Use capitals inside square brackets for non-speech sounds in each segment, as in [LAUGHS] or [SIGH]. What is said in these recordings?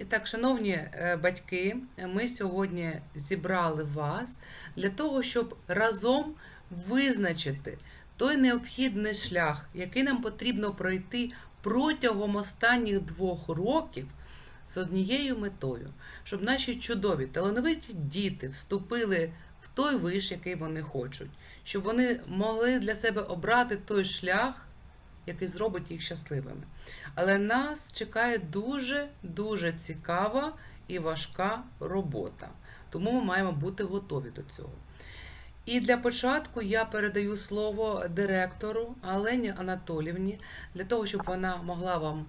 І так, шановні е, батьки, ми сьогодні зібрали вас для того, щоб разом визначити той необхідний шлях, який нам потрібно пройти протягом останніх двох років з однією метою, щоб наші чудові талановиті діти вступили в той виш, який вони хочуть, щоб вони могли для себе обрати той шлях, який зробить їх щасливими. Але нас чекає дуже дуже цікава і важка робота. Тому ми маємо бути готові до цього. І для початку я передаю слово директору Олені Анатолівні для того, щоб вона могла вам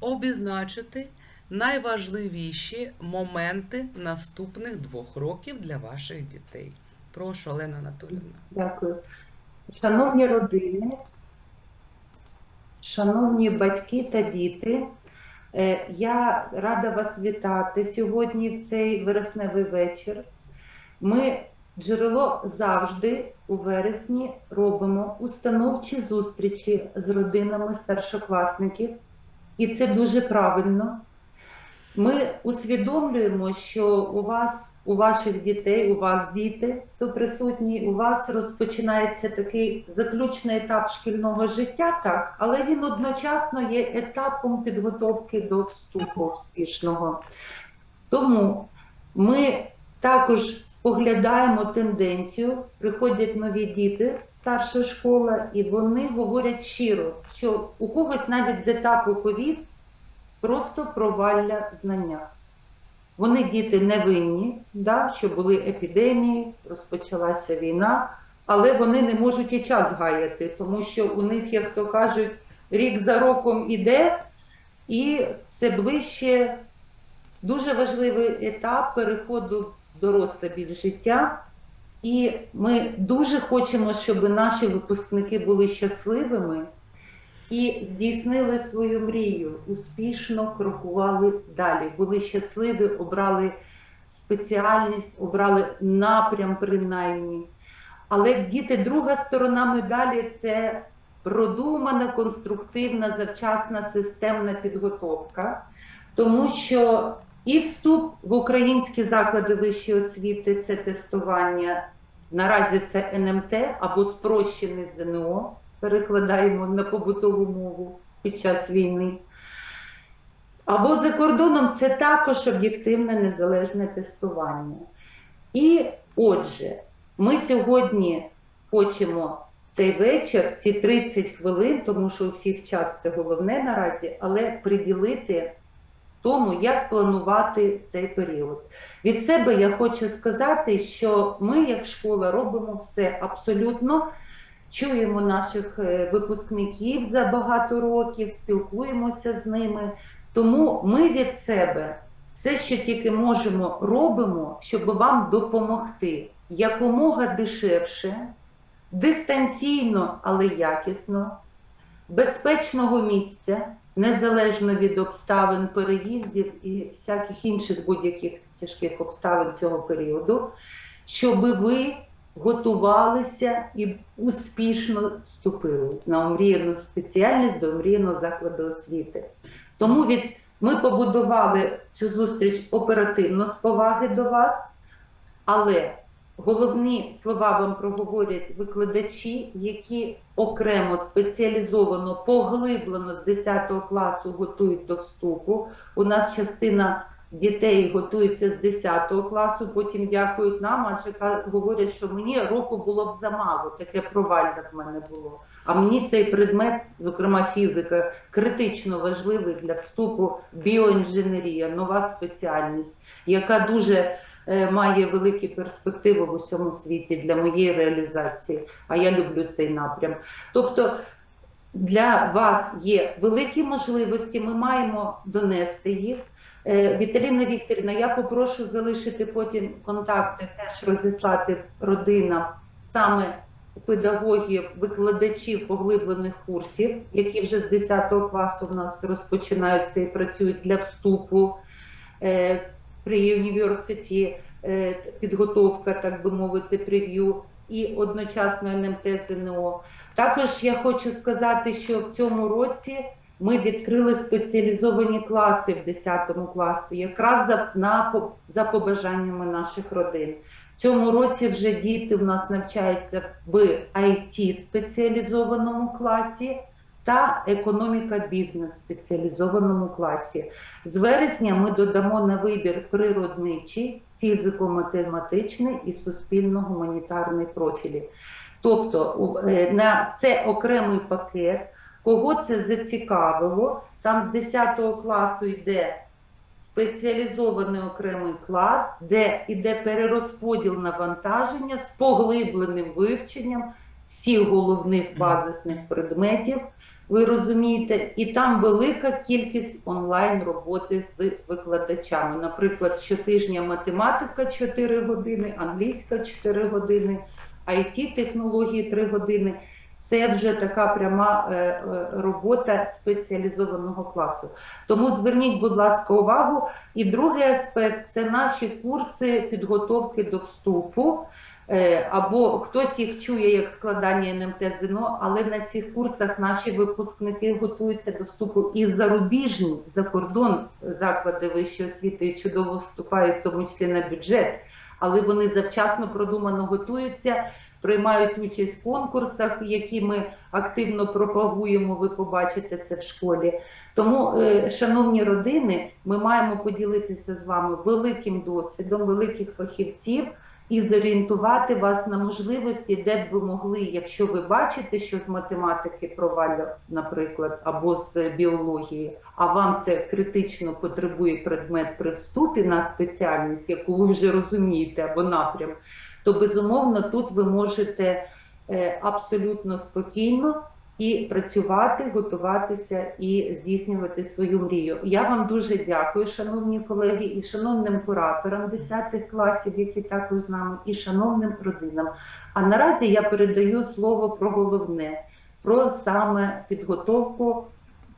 обізначити найважливіші моменти наступних двох років для ваших дітей. Прошу, Олена Анатолівна. Дякую. Шановні родини, шановні батьки та діти, е, я рада вас вітати сьогодні в цей вересневий вечір. Ми джерело завжди у вересні робимо установчі зустрічі з родинами старшокласників, і це дуже правильно. Ми усвідомлюємо, що у вас, у ваших дітей, у вас діти, хто присутній, у вас розпочинається такий заключний етап шкільного життя, так, але він одночасно є етапом підготовки до вступу успішного. Тому ми також споглядаємо тенденцію, приходять нові діти, старша школа, і вони говорять щиро, що у когось навіть з етапу ковід просто провалля знання. Вони діти невинні, да, що були епідемії, розпочалася війна, але вони не можуть і час гаяти, тому що у них, як то кажуть, рік за роком іде, і все ближче дуже важливий етап переходу в доросле більш життя. І ми дуже хочемо, щоб наші випускники були щасливими і здійснили свою мрію, успішно крокували далі, були щасливі, обрали спеціальність, обрали напрям принаймні. Але діти, друга сторона медалі це продумана, конструктивна, завчасна системна підготовка, тому що і вступ в українські заклади вищої освіти це тестування. Наразі це НМТ або спрощений ЗНО перекладаємо на побутову мову під час війни. Або за кордоном це також об'єктивне незалежне тестування. І отже, ми сьогодні хочемо цей вечір, ці 30 хвилин, тому що у всіх час це головне наразі, але приділити тому, як планувати цей період. Від себе я хочу сказати, що ми, як школа, робимо все абсолютно чуємо наших е, випускників за багато років, спілкуємося з ними. Тому ми від себе все, що тільки можемо, робимо, щоб вам допомогти якомога дешевше, дистанційно, але якісно, безпечного місця, незалежно від обставин переїздів і всяких інших будь-яких тяжких обставин цього періоду, щоб ви готувалися і успішно вступили на омріяну спеціальність до омріяного закладу освіти. Тому від ми побудували цю зустріч оперативно з поваги до вас, але головні слова вам проговорять викладачі, які окремо спеціалізовано, поглиблено з 10 класу готують до вступу. У нас частина дітей готуються з 10 класу, потім дякують нам, адже говорять, що мені року було б замало, таке провальне в мене було. А мені цей предмет, зокрема фізика, критично важливий для вступу біоінженерія, нова спеціальність, яка дуже е, має великі перспективи в усьому світі для моєї реалізації. А я люблю цей напрям. Тобто для вас є великі можливості, ми маємо донести їх. Е, Віталіна Вікторівна, я попрошу залишити потім контакти, теж розіслати родинам саме педагогів, викладачів поглиблених курсів, які вже з 10 класу в нас розпочинаються і працюють для вступу е, при університі, е, підготовка, так би мовити, прев'ю і одночасно НМТ ЗНО. Також я хочу сказати, що в цьому році ми відкрили спеціалізовані класи в 10 класі, якраз за, на, за побажаннями наших родин. В цьому році вже діти в нас навчаються в IT спеціалізованому класі та економіка бізнес спеціалізованому класі. З вересня ми додамо на вибір природничий, фізико-математичний і суспільно-гуманітарний профілі. Тобто е, на це окремий пакет. Кого це зацікавило? Там з 10 класу йде спеціалізований окремий клас, де йде перерозподіл навантаження з поглибленим вивченням всіх головних базисних предметів. Ви розумієте, і там велика кількість онлайн роботи з викладачами. Наприклад, щотижня математика 4 години, англійська 4 години, it технології 3 години. Це вже така пряма е, е, робота спеціалізованого класу. Тому зверніть, будь ласка, увагу. І другий аспект це наші курси підготовки до вступу. Е, Або хтось їх чує як складання НМТ ЗНО, але на цих курсах наші випускники готуються до вступу і зарубіжні за кордон заклади вищої освіти чудово вступають, в тому числі на бюджет, але вони завчасно продумано готуються, приймають участь в конкурсах, які ми активно пропагуємо. Ви побачите це в школі. Тому, е, шановні родини, ми маємо поділитися з вами великим досвідом великих фахівців і зорієнтувати вас на можливості, де б ви могли, якщо ви бачите, що з математики провалля, наприклад, або з біології, а вам це критично потребує предмет при вступі на спеціальність, яку ви вже розумієте, або напрям, то безумовно тут ви можете е, абсолютно спокійно і працювати, готуватися і здійснювати свою мрію. Я вам дуже дякую, шановні колеги, і шановним кураторам 10 класів, які також з нами, і шановним родинам. А наразі я передаю слово про головне, про саме підготовку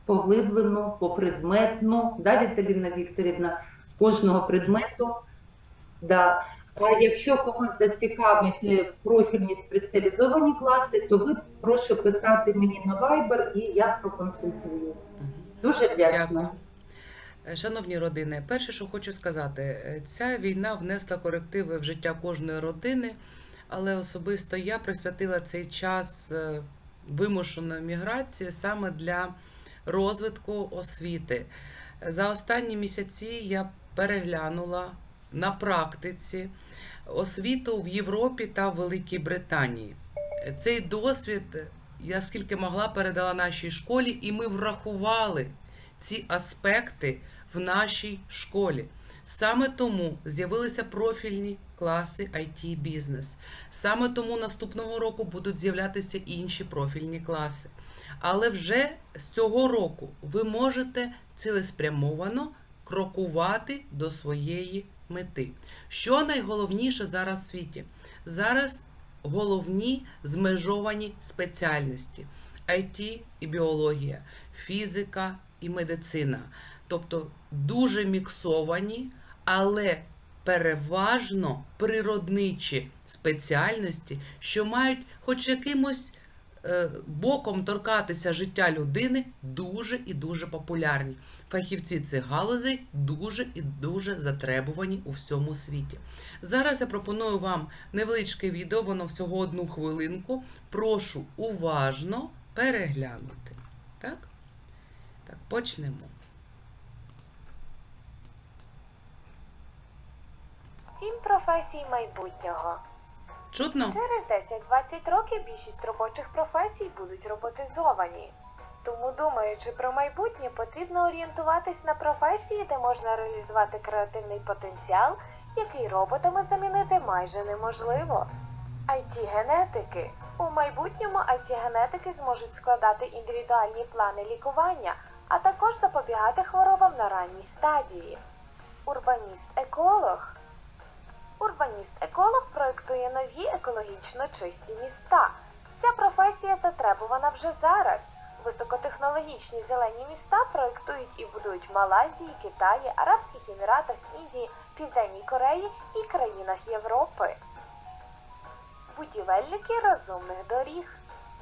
поглиблену, попредметну, да, Віталіна Вікторівна, з кожного предмету. Да. А якщо когось зацікавить е, профільні спеціалізовані класи, то ви прошу писати мені на Viber і я проконсультую. Дуже вдячна. Дякую. Е, Шановні родини, перше, що хочу сказати, е, ця війна внесла корективи в життя кожної родини, але особисто я присвятила цей час вимушеної міграції саме для розвитку освіти. За останні місяці я переглянула на практиці освіту в Європі та Великій Британії. Цей досвід я скільки могла передала нашій школі, і ми врахували ці аспекти в нашій школі. Саме тому з'явилися профільні класи IT бізнес. Саме тому наступного року будуть з'являтися інші профільні класи. Але вже з цього року ви можете цілеспрямовано крокувати до своєї мети. Що найголовніше зараз в світі? Зараз головні змежовані спеціальності: IT і біологія, фізика і медицина. Тобто дуже міксовані, але переважно природничі спеціальності, що мають хоч якимось е, боком торкатися життя людини, дуже і дуже популярні. Фахівці цих галузей дуже і дуже затребувані у всьому світі. Зараз я пропоную вам невеличке відео, воно всього одну хвилинку. Прошу уважно переглянути. Так? Так, почнемо. Сім професій майбутнього. Чутно? Через 10-20 років більшість робочих професій будуть роботизовані. Тому, думаючи про майбутнє, потрібно орієнтуватись на професії, де можна реалізувати креативний потенціал, який роботами замінити майже неможливо. IT-генетики. У майбутньому IT-генетики зможуть складати індивідуальні плани лікування, а також запобігати хворобам на ранній стадії. Урбаніст-еколог. Урбаніст-еколог проєктує нові екологічно чисті міста. Ця професія затребувана вже зараз. Високотехнологічні зелені міста проєктують і будують в Малайзії, Китаї, Арабських Еміратах, Індії, Південній Кореї і країнах Європи. Будівельники розумних доріг.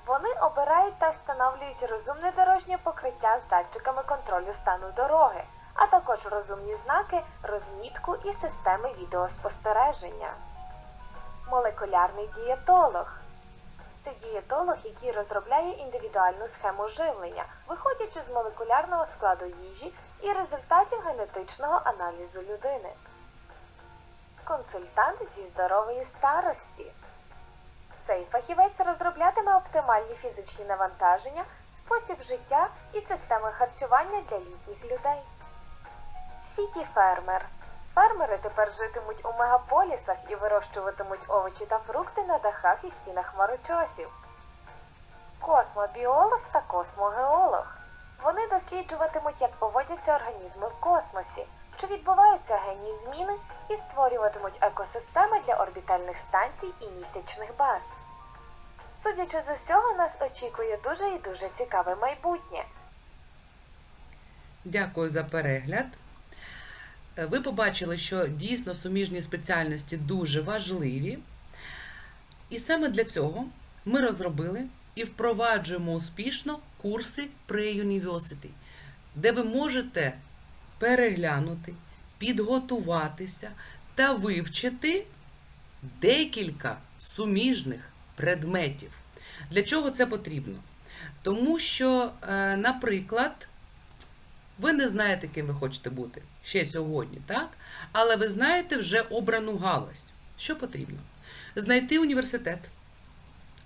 Вони обирають та встановлюють розумне дорожнє покриття з датчиками контролю стану дороги, а також розумні знаки, розмітку і системи відеоспостереження. Молекулярний дієтолог це дієтолог, який розробляє індивідуальну схему живлення, виходячи з молекулярного складу їжі і результатів генетичного аналізу людини. Консультант зі здорової старості. Цей фахівець розроблятиме оптимальні фізичні навантаження, спосіб життя і системи харчування для літніх людей. Сіті фермер. Фермери тепер житимуть у мегаполісах і вирощуватимуть овочі та фрукти на дахах і стінах хмарочосів. Космобіолог та космогеолог. Вони досліджуватимуть, як поводяться організми в космосі, чи відбуваються генні зміни, і створюватимуть екосистеми для орбітальних станцій і місячних баз. Судячи з усього, нас очікує дуже і дуже цікаве майбутнє. Дякую за перегляд. Е, Ви побачили, що дійсно суміжні спеціальності дуже важливі. І саме для цього ми розробили і впроваджуємо успішно курси Pre-University, де ви можете переглянути, підготуватися та вивчити декілька суміжних предметів. Для чого це потрібно? Тому що, е, наприклад, ви не знаєте, ким ви хочете бути ще сьогодні, так? Але ви знаєте вже обрану галузь. Що потрібно? Знайти університет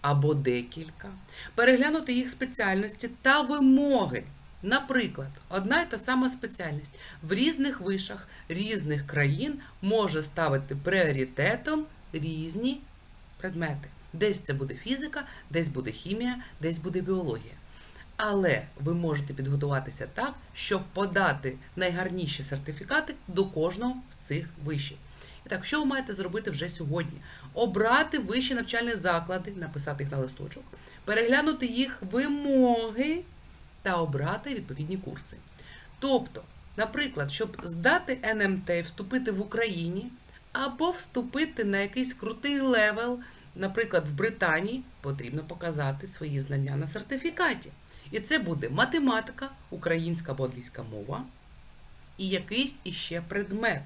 або декілька, переглянути їх спеціальності та вимоги. Наприклад, одна і та сама спеціальність в різних вишах різних країн може ставити пріоритетом різні предмети. Десь це буде фізика, десь буде хімія, десь буде біологія. Але ви можете підготуватися так, щоб подати найгарніші сертифікати до кожного з цих вишів. І так, що ви маєте зробити вже сьогодні? Обрати вищі навчальні заклади, написати їх на листочок, переглянути їх вимоги та обрати відповідні курси. Тобто, наприклад, щоб здати НМТ, вступити в Україні або вступити на якийсь крутий левел, наприклад, в Британії, потрібно показати свої знання на сертифікаті. І це буде математика, українська або англійська мова і якийсь іще предмет.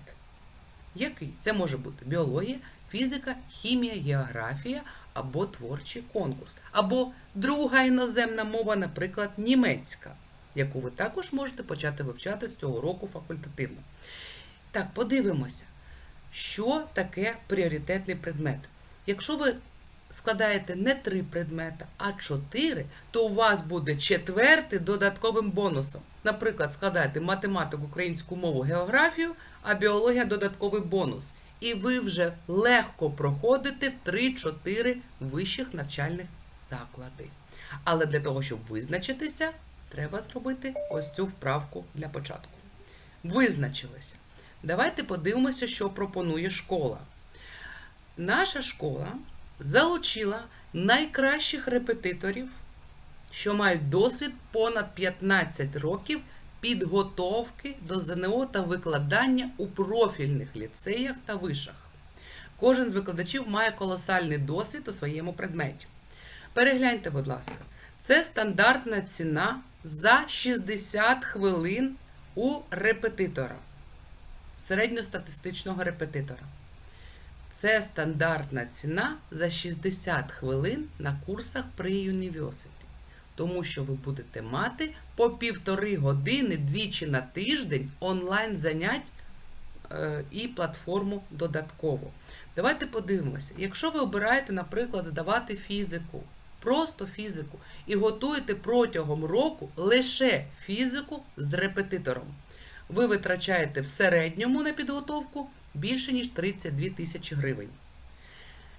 Який? Це може бути біологія, фізика, хімія, географія або творчий конкурс, або друга іноземна мова, наприклад, німецька, яку ви також можете почати вивчати з цього року факультативно. Так, подивимося, що таке пріоритетний предмет. Якщо ви складаєте не три предмета, а чотири, то у вас буде четвертий додатковим бонусом. Наприклад, складаєте математику, українську мову, географію, а біологія додатковий бонус. І ви вже легко проходите в 3-4 вищих навчальних заклади. Але для того, щоб визначитися, треба зробити ось цю вправку для початку. Визначилися. Давайте подивимося, що пропонує школа. Наша школа залучила найкращих репетиторів, що мають досвід понад 15 років підготовки до ЗНО та викладання у профільних ліцеях та вишах. Кожен з викладачів має колосальний досвід у своєму предметі. Перегляньте, будь ласка, це стандартна ціна за 60 хвилин у репетитора, середньостатистичного репетитора. Це стандартна ціна за 60 хвилин на курсах при University. Тому що ви будете мати по півтори години двічі на тиждень онлайн занять е, і платформу додатково. Давайте подивимося. Якщо ви обираєте, наприклад, здавати фізику, просто фізику, і готуєте протягом року лише фізику з репетитором, ви витрачаєте в середньому на підготовку більше ніж 32 тисячі гривень.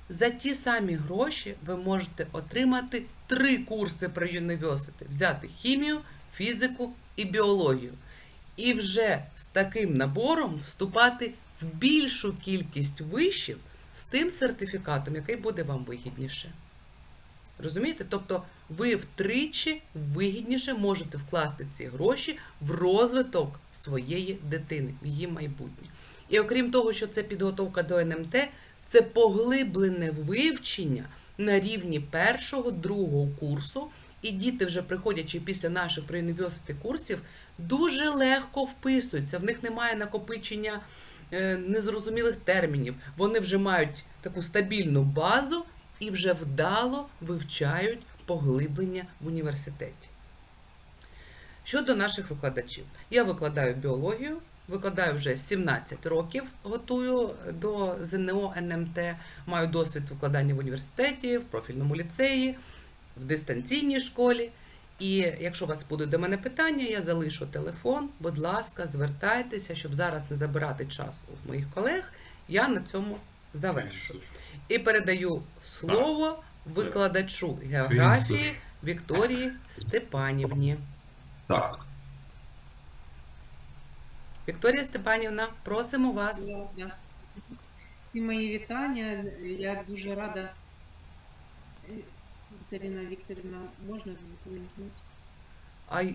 За ті самі гроші ви можете отримати три курси при University, взяти хімію, фізику і біологію. І вже з таким набором вступати в більшу кількість вишів з тим сертифікатом, який буде вам вигідніше. Розумієте? Тобто ви втричі вигідніше можете вкласти ці гроші в розвиток своєї дитини, в її майбутнє. І окрім того, що це підготовка до НМТ, це поглиблене вивчення на рівні першого, другого курсу, і діти, вже приходячи після наших pre-university курсів, дуже легко вписуються. В них немає накопичення е, незрозумілих термінів. Вони вже мають таку стабільну базу і вже вдало вивчають поглиблення в університеті. Щодо наших викладачів, я викладаю біологію, викладаю вже 17 років, готую до ЗНО НМТ, маю досвід викладання в університеті, в профільному ліцеї, в дистанційній школі. І якщо у вас будуть до мене питання, я залишу телефон. Будь ласка, звертайтеся, щоб зараз не забирати час у моїх колег. Я на цьому завершу. І передаю слово викладачу географії Вікторії Степанівні. Так, Вікторія Степанівна, просимо вас. Всі мої вітання. Я дуже рада. Вікторина Вікторівна, можна звукомікнути? А е,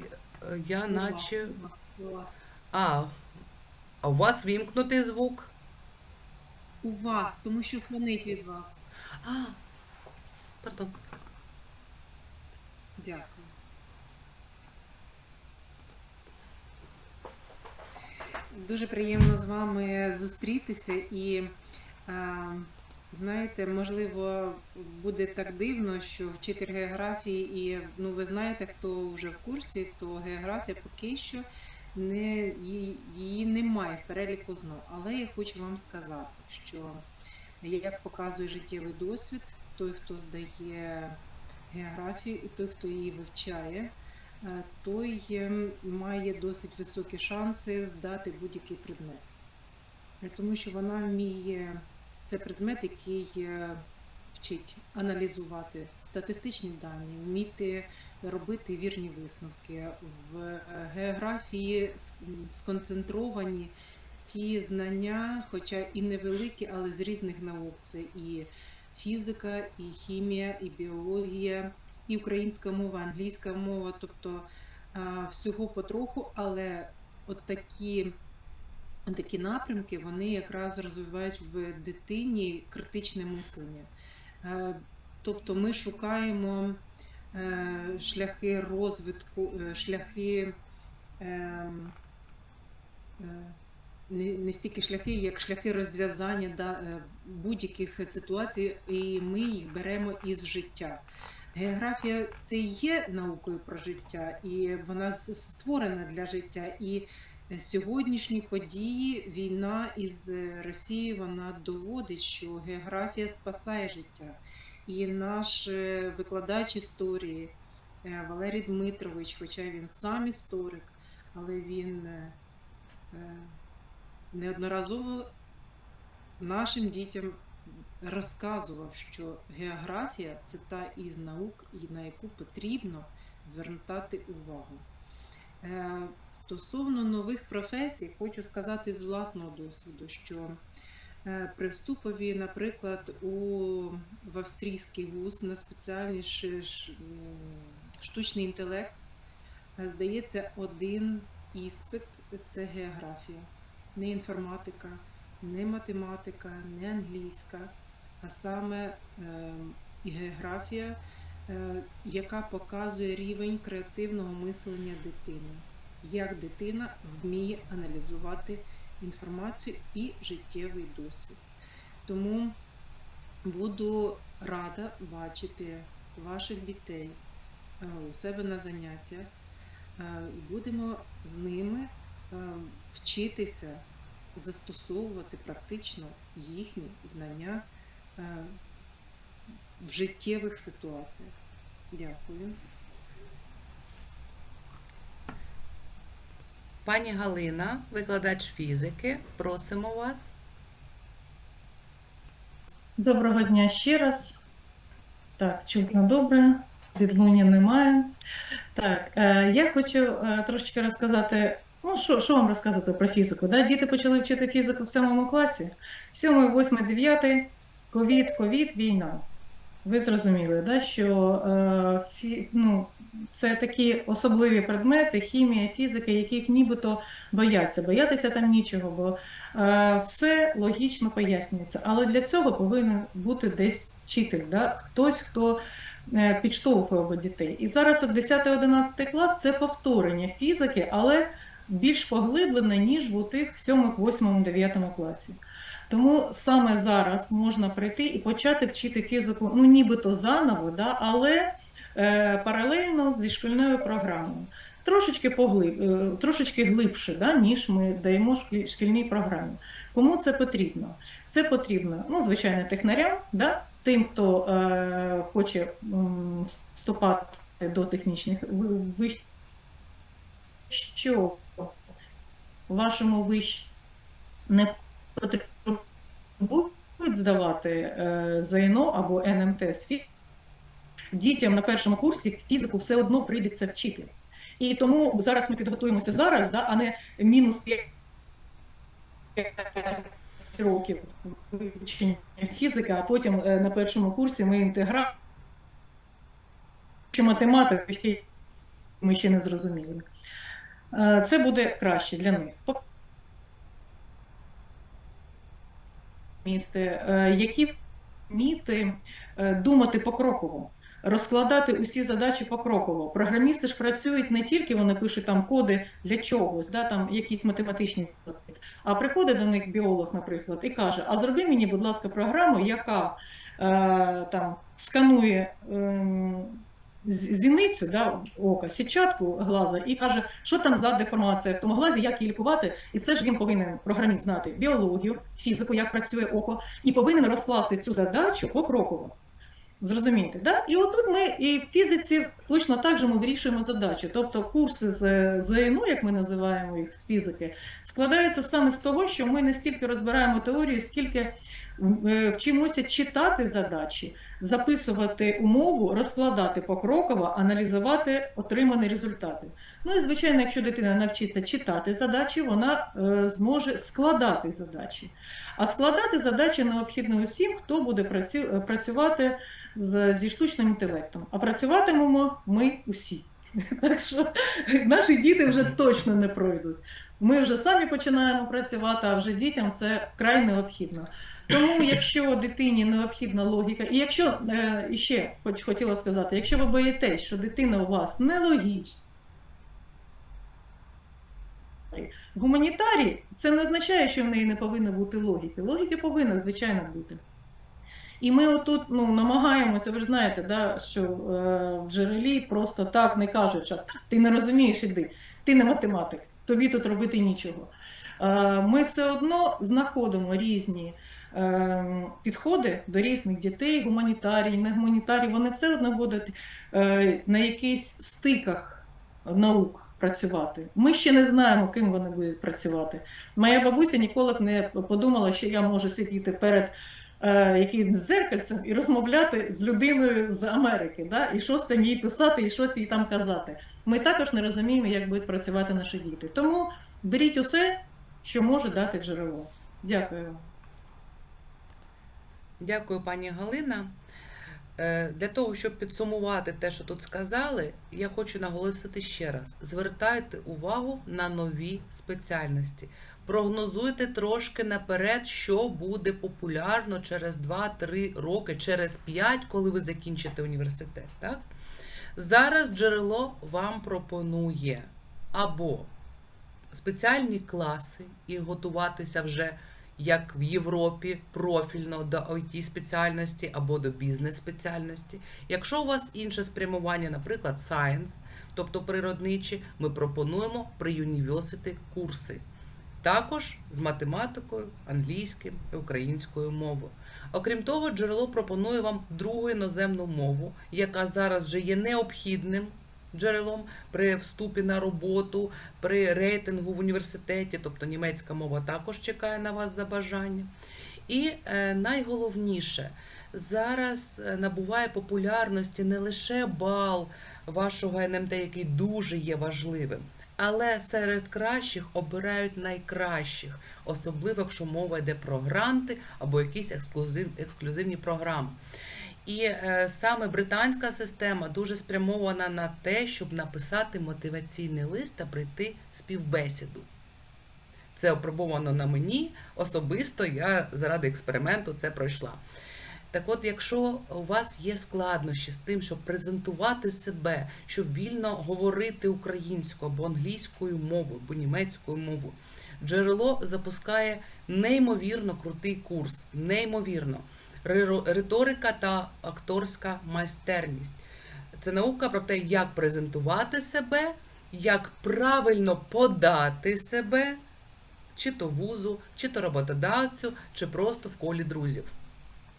я наче. У вас, у вас. А, а у вас вімкнутий звук? У вас, тому що фонить від вас. А, пардон. Дякую. Дуже приємно з вами зустрітися і е, знаєте, можливо, буде так дивно, що вчитель географії, і ну ви знаєте, хто вже в курсі, то географія поки що не її, немає в переліку знов. Але я хочу вам сказати, що як показує життєвий досвід, той, хто здає географію, і той, хто її вивчає, той е, має досить високі шанси здати будь-який предмет. Е, Тому що вона вміє, це предмет, який е, вчить аналізувати статистичні дані, вміти робити вірні висновки. В е, географії сконцентровані ті знання, хоча і невеликі, але з різних наук. Це і фізика, і хімія, і біологія, і українська мова, англійська мова, тобто всього потроху, але от такі, такі напрямки вони якраз розвивають в дитині критичне мислення. Е, Тобто ми шукаємо е, шляхи розвитку, е, шляхи. ем, не, не стільки шляхи, як шляхи розв'язання да, будь-яких ситуацій, і ми їх беремо із життя. Географія це є наукою про життя, і вона створена для життя. І сьогоднішні події, війна із Росією, вона доводить, що географія спасає життя. І наш е, викладач історії е, Валерій Дмитрович, хоча він сам історик, але він е, е, неодноразово нашим дітям розказував, що географія це та із наук, на яку потрібно звертати увагу. Е, Стосовно нових професій, хочу сказати з власного досвіду, що е, при вступові, наприклад, у в австрійський вуз на м, штучний інтелект е, здається один іспит це географія, не інформатика, не математика, не англійська, а саме і географія, е, яка показує рівень креативного мислення дитини, як дитина вміє аналізувати інформацію і життєвий досвід. Тому буду рада бачити ваших дітей е, у себе на заняттях. Е, Будемо з ними вчитися застосовувати практично їхні знання в життєвих ситуаціях. Дякую. Пані Галина, викладач фізики, просимо вас. Доброго дня ще раз. Так, чутно добре, відлуння немає. Так, е, я хочу е, трошечки розказати. Ну, що, що вам розказати про фізику? Да? Діти почали вчити фізику в сьомому класі, сьомий, восьмий, дев'ятий, ковід, ковід, війна. ви зрозуміли, да, що е, фі, ну, це такі особливі предмети, хімія, фізика, яких нібито бояться. Боятися там нічого, бо е, все логічно пояснюється. Але для цього повинен бути десь вчитель, да, хтось, хто е, підштовхує би дітей. І зараз от 10-11 клас це повторення фізики, але більш поглиблене, ніж в тих 7, 8, 9 класі. Тому саме зараз можна прийти і почати вчити фізику, ну нібито заново, да, але е, паралельно зі шкільною програмою. Трошечки поглиб, е, трошечки глибше, да, ніж ми даємо шкільній програмі. Кому це потрібно? Це потрібно, ну, звичайно, технарям, да, тим, хто е, хоче вступати до технічних ви- вищ, що вашому вищ не потребують здавати е, ЗНО або НМТ з дітям на першому курсі фізику все одно прийдеться вчити. І тому зараз ми підготуємося зараз, да, а не мінус 5 років вивчення фізики, а потім е, на першому курсі ми інтеграцію чи математику ми ще не зрозуміли. Е, Це буде краще для них. Місце, е, які вміти е, думати покроково, розкладати усі задачі покроково. Програмісти ж працюють не тільки вони пишуть там коди для чогось, да, там якісь математичні а приходить до них біолог, наприклад, і каже: А зроби мені, будь ласка, програму, яка е, там сканує. з- зіницю да, ока, сітчатку глаза і каже, що там за деформація в тому глазі, як її лікувати. І це ж він повинен програміст знати біологію, фізику, як працює око, і повинен розкласти цю задачу покроково. Зрозумієте, да? І отут ми і в фізиці точно так же ми вирішуємо задачі. Тобто курси з ЗНО, як ми називаємо їх з фізики, складаються саме з того, що ми не стільки розбираємо теорію, скільки вчимося читати задачі, записувати умову, розкладати покроково, аналізувати отримані результати. Ну і звичайно, якщо дитина навчиться читати задачі, вона е, зможе складати задачі. А складати задачі необхідно усім, хто буде праці- працювати зі штучним інтелектом. А працюватимемо ми усі. [LAUGHS] Так що наші діти вже точно не пройдуть. Ми вже самі починаємо працювати, а вже дітям це вкрай необхідно. Тому, якщо дитині необхідна логіка, і якщо е, і ще хоч хотіла сказати, якщо ви боїтесь, що дитина у вас нелогічна, гуманітарій, це не означає, що в неї не повинно бути логіки. Логіки повинна, звичайно, бути. І ми отут ну, намагаємося, ви ж знаєте, да, що е, в джерелі просто так не кажуть, що ти не розумієш, іди, ти не математик, тобі тут робити нічого. Е, ми все одно знаходимо різні е, підходи до різних дітей, гуманітарій, не гуманітарій, вони все одно будуть е, на якихось стиках наук працювати. Ми ще не знаємо, ким вони будуть працювати. Моя бабуся ніколи б не подумала, що я можу сидіти перед е, зеркальцем і розмовляти з людиною з Америки, да? і щось там їй писати, і щось їй там казати. Ми також не розуміємо, як будуть працювати наші діти. Тому беріть усе, що може дати джерело. Дякую. Дякую, пані Галина. Е, Для того, щоб підсумувати те, що тут сказали, я хочу наголосити ще раз: звертайте увагу на нові спеціальності. Прогнозуйте трошки наперед, що буде популярно через 2-3 роки, через 5, коли ви закінчите університет. Так? Зараз джерело вам пропонує або спеціальні класи і готуватися вже як в Європі профільно до it спеціальності або до бізнес спеціальності. Якщо у вас інше спрямування, наприклад, science, тобто природничі, ми пропонуємо при University курси. Також з математикою, англійським і українською мовою. Окрім того, джерело пропонує вам другу іноземну мову, яка зараз вже є необхідним джерелом при вступі на роботу, при рейтингу в університеті, тобто німецька мова також чекає на вас за бажання. І е, найголовніше, зараз е, набуває популярності не лише бал вашого НМТ, який дуже є важливим, але серед кращих обирають найкращих, особливо якщо мова йде про гранти або якісь ексклюзив, ексклюзивні програми. І е, саме британська система дуже спрямована на те, щоб написати мотиваційний лист та прийти співбесіду. Це опробовано на мені. Особисто я заради експерименту це пройшла. Так от, якщо у вас є складнощі з тим, щоб презентувати себе, щоб вільно говорити українською або англійською мовою, або німецькою мовою, джерело запускає неймовірно крутий курс. Неймовірно. Риторика та акторська майстерність. Це наука про те, як презентувати себе, як правильно подати себе, чи то вузу, чи то роботодавцю, чи просто в колі друзів.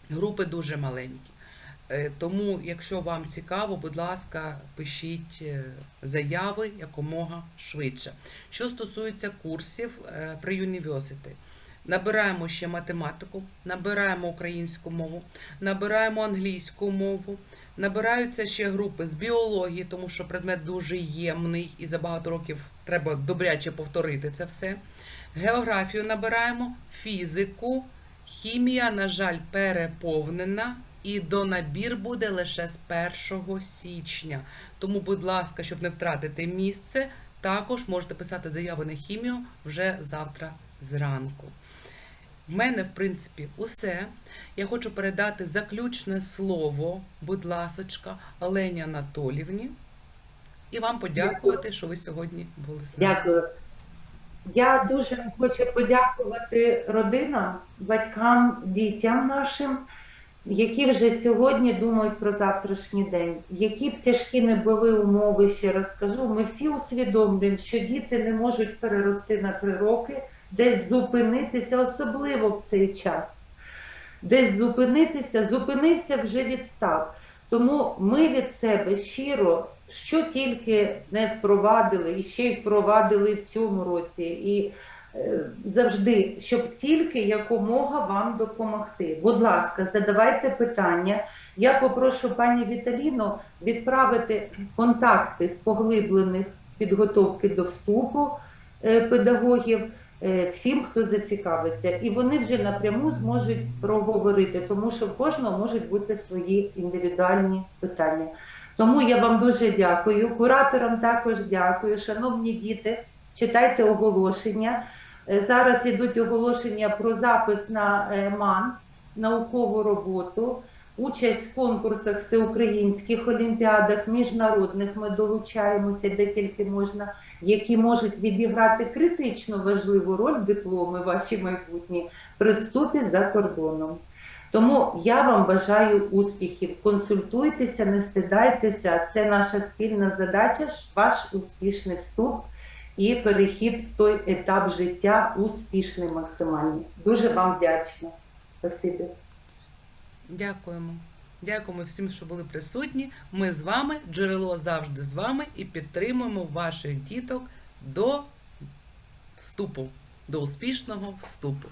Групи дуже маленькі. Е, Тому, якщо вам цікаво, будь ласка, пишіть е, заяви якомога швидше. Що стосується курсів е, при University, набираємо ще математику, набираємо українську мову, набираємо англійську мову, набираються ще групи з біології, тому що предмет дуже ємний і за багато років треба добряче повторити це все. Географію набираємо, фізику, хімія, на жаль, переповнена. І донабір буде лише з 1 січня. Тому, будь ласка, щоб не втратити місце, також можете писати заяви на хімію вже завтра зранку. В мене, в принципі, усе. Я хочу передати заключне слово, будь ласочка, Олені Анатолівні. І вам подякувати, що ви сьогодні були з нами. Дякую. Я дуже хочу подякувати родинам, батькам, дітям нашим, які вже сьогодні думають про завтрашній день. Які б тяжкі не були умови, ще раз скажу, ми всі усвідомлюємо, що діти не можуть перерости на три роки, десь зупинитися, особливо в цей час. Десь зупинитися, зупинився, вже відстав. Тому ми від себе щиро, що тільки не впровадили, і ще й впровадили в цьому році, і е, завжди, щоб тільки якомога вам допомогти. Будь ласка, задавайте питання. Я попрошу пані Віталіну відправити контакти з поглиблених підготовки до вступу е, педагогів всім, хто зацікавиться, і вони вже напряму зможуть проговорити, тому що в кожного можуть бути свої індивідуальні питання. Тому я вам дуже дякую. Кураторам також дякую. Шановні діти, читайте оголошення. Е, Зараз ідуть оголошення про запис на е, МАН, наукову роботу, участь в конкурсах всеукраїнських олімпіадах, міжнародних ми долучаємося, де тільки можна, які можуть відіграти критично важливу роль дипломи ваші майбутні при вступі за кордоном. Тому я вам бажаю успіхів. Консультуйтеся, не стидайтеся. Це наша спільна задача, ваш успішний вступ і перехід в той етап життя успішний максимальний. Дуже вам вдячна. Спасибі. Дякуємо. Дякуємо всім, що були присутні. Ми з вами, джерело завжди з вами і підтримуємо ваших діток до вступу, до успішного вступу.